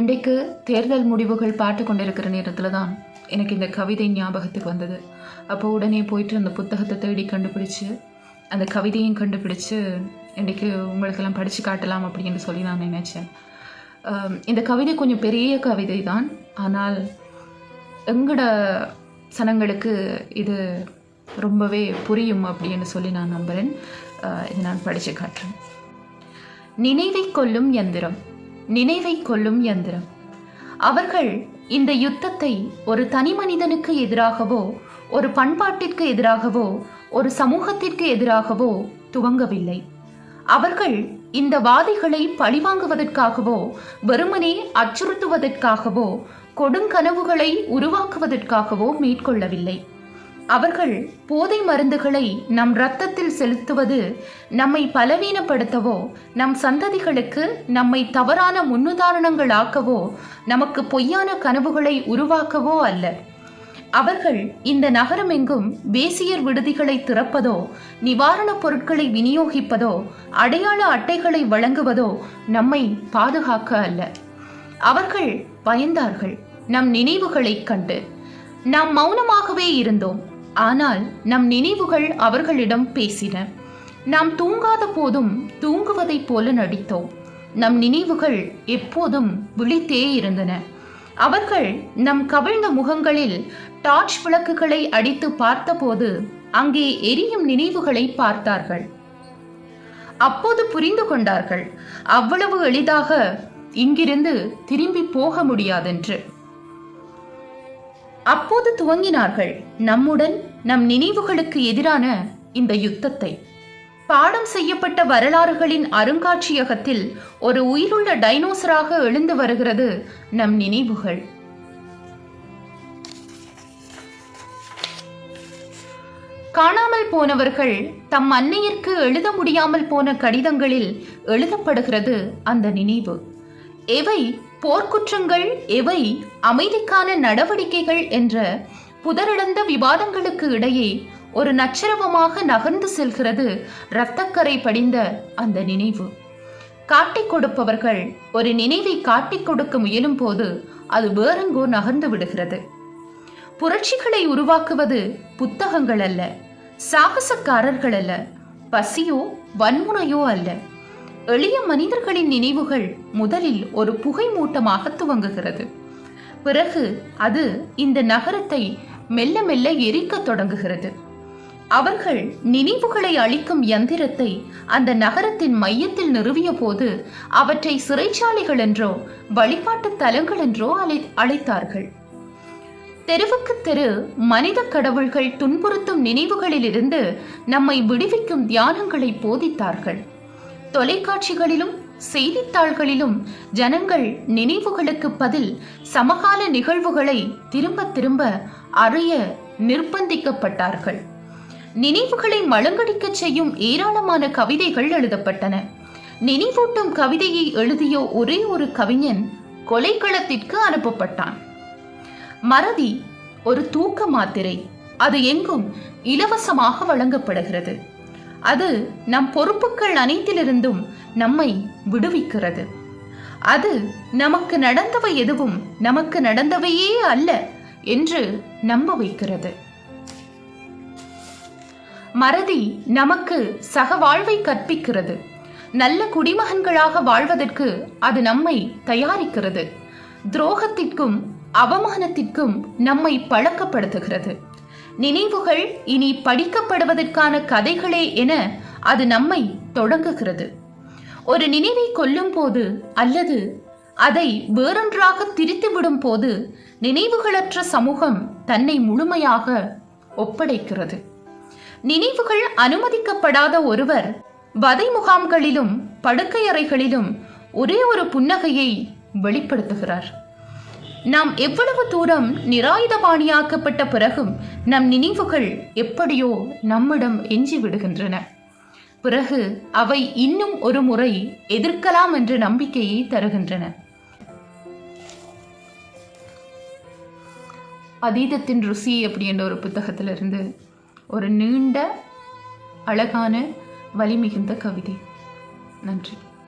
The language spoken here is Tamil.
இன்றைக்கு தேர்தல் முடிவுகள் பார்த்து கொண்டிருக்கிற நேரத்தில் தான் எனக்கு இந்த கவிதை ஞாபகத்துக்கு வந்தது. அப்போ உடனே போயிட்டு அந்த புத்தகத்தை தேடி கண்டுபிடிச்சு அந்த கவிதையும் கண்டுபிடிச்சு இன்றைக்கு உங்களுக்கெல்லாம் படித்து காட்டலாம் அப்படின்னு சொல்லி நான் நினச்சேன். இந்த கவிதை கொஞ்சம் பெரிய கவிதை தான் ஆனால் எங்கட சனங்களுக்கு இது ரொம்பவே புரியும் அப்படின்னு சொல்லி நான் நம்புகிறேன் இது நான் படித்து காட்டுறேன். நினைவை கொள்ளும் எந்திரம். நினைவை கொள்ளும் யந்திரம். அவர்கள் இந்த யுத்தத்தை ஒரு தனி மனிதனுக்கு எதிராகவோ ஒரு பண்பாட்டிற்கு எதிராகவோ ஒரு சமூகத்திற்கு எதிராகவோ துவங்கவில்லை. அவர்கள் இந்த வாதிகளை பழிவாங்குவதற்காகவோ வெறுமனே அச்சுறுத்துவதற்காகவோ கொடுங்கனவுகளை உருவாக்குவதற்காகவோ மேற்கொள்ளவில்லை. அவர்கள் போதை மருந்துகளை நம் இரத்தத்தில் செலுத்துவது நம்மை பலவீனப்படுத்தவோ நம் சந்ததிகளுக்கு நம்மை தவறான முன்னுதாரணங்களாக்கவோ நமக்கு பொய்யான கனவுகளை உருவாக்கவோ அல்ல. அவர்கள் இந்த நகரமெங்கும் வேசியர் விடுதிகளை திறப்பதோ நிவாரணப் பொருட்களை விநியோகிப்பதோ அடையாள அட்டைகளை வழங்குவதோ நம்மை பாதுகாக்க அல்ல. அவர்கள் பயந்தார்கள். நம் நினைவுகளைக் கண்டு நாம் மௌனமாகவே இருந்தோம். ஆனால் நம் நினைவுகள் அவர்களிடம் பேசின. நாம் தூங்காத போதும் தூங்குவதைப் போல நடித்தோம். நம் நினைவுகள் எப்போதும் விழித்தே இருந்தன. அவர்கள் நம் கவிழ்ந்த முகங்களில் டார்ச் விளக்குகளை அடித்து பார்த்தபோது அங்கே எரியும் நினைவுகளை பார்த்தார்கள். அப்போது புரிந்து கொண்டார்கள் அவ்வளவு எளிதாக இங்கிருந்து திரும்பி போக முடியாதென்று. அப்போது துவங்கினார்கள். நம்முடன் நம் நினைவுகளுக்கு எதிரான இந்த யுத்தத்தை. பாடம் செய்யப்பட்ட வரலாறுகளின் அருங்காட்சியகத்தில் ஒரு உயிருள்ள டைனோசராக எழுந்து வருகிறது நம் நினைவுகள். காணாமல் போனவர்கள் தம் அன்னையிற்கு எழுத முடியாமல் போன கடிதங்களில் எழுதப்படுகிறது அந்த நினைவு. எவை போர்க்குற்றங்கள் எவை அமைதிக்கான நடவடிக்கைகள் என்ற புதரடந்த விவாதங்களுக்கு இடையே ஒரு நச்சரவமாக நகர்ந்து செல்கிறது இரத்தக்கரை படிந்த அந்த நினைவு. காட்டிக் கொடுப்பவர்கள் ஒரு நினைவை காட்டிக் கொடுக்க முயலும் போது அது வேறெங்கோ நகர்ந்து விடுகிறது. புரட்சிகளை உருவாக்குவது புத்தகங்கள் அல்ல சாகசக்காரர்கள் அல்ல பசியோ வன்முறையோ அல்ல. எளிய மனிதர்களின் நினைவுகள் முதலில் ஒரு புகை மூட்டமாக துவங்குகிறது. பிறகு அது இந்த நகரத்தை மெல்ல மெல்ல எரிக்கத் தொடங்குகிறது. அவர்கள் நினைவுகளை அளிக்கும் யந்திரத்தை அந்த நகரத்தின் மையத்தில் நிறுவிய போது அவற்றை சிறைச்சாலைகள் என்றோ வழிபாட்டு தலங்கள் என்றோ அழை அழைத்தார்கள். தெருவுக்கு தெரு மனித கடவுள்கள் துன்புறுத்தும் நினைவுகளிலிருந்து நம்மை விடுவிக்கும் தியானங்களை போதித்தார்கள். தொலைக்காட்சிகளிலும் செய்தித்தாள்களிலும் ஜனங்கள் நினைவுகளுக்கு பதில் சமகால நிகழ்வுகளை திரும்ப திரும்ப அறிய நிர்பந்திக்கப்பட்டார்கள் நினைவுகளை மழுங்கடிக்கச் செய்யும் ஏராளமான கவிதைகள் எழுதப்பட்டன. நினைவூட்டும் கவிதையை எழுதிய ஒரே ஒரு கவிஞன் கொலைக்களத்திற்கு அனுப்பப்பட்டான். மறதி ஒரு தூக்க மாத்திரை. அது எங்கும் இலவசமாக வழங்கப்படுகிறது. அது நம் பொறுப்புகள் அனைத்திலிருந்தும் நம்மை விடுவிக்கிறது. அது நமக்கு நடந்தவை எதுவும் நமக்கு நடந்தவையே அல்ல என்று நம்ப வைக்கிறது. மறதி நமக்கு சக வாழ்வை கற்பிக்கிறது. நல்ல குடிமகன்களாக வாழ்வதற்கு அது நம்மை தயாரிக்கிறது. துரோகத்திற்கும் அவமானத்திற்கும் நம்மை பழக்கப்படுத்துகிறது. நினைவுகள் இனி படிக்கப்படுவதற்கான கதைகளே என அது நம்மை தொடங்குகிறது. ஒரு நினைவை கொல்லும் போது அல்லது அதை வேறொன்றாக திரித்துவிடும் போது நினைவுகளற்ற சமூகம் தன்னை முழுமையாக ஒப்படைக்கிறது. நினைவுகள் அனுமதிக்கப்படாத ஒருவர் வதை முகாம்களிலும் படுக்கையறைகளிலும் ஒரே ஒரு புன்னகையை வெளிப்படுத்துகிறார். நாம் எவ்வளவு தூரம் நிராயுதபாணியாக்கப்பட்ட பிறகும் நம் நினைவுகள் எப்படியோ நம்மிடம் எஞ்சி விடுகின்றன. பிறகு அவை இன்னும் ஒரு முறை எதிர்க்கலாம் என்ற நம்பிக்கையை தருகின்றன. அதீதத்தின் ருசி அப்படின்ற ஒரு புத்தகத்திலிருந்து ஒரு நீண்ட அழகான வலிமிகுந்த கவிதை. நன்றி.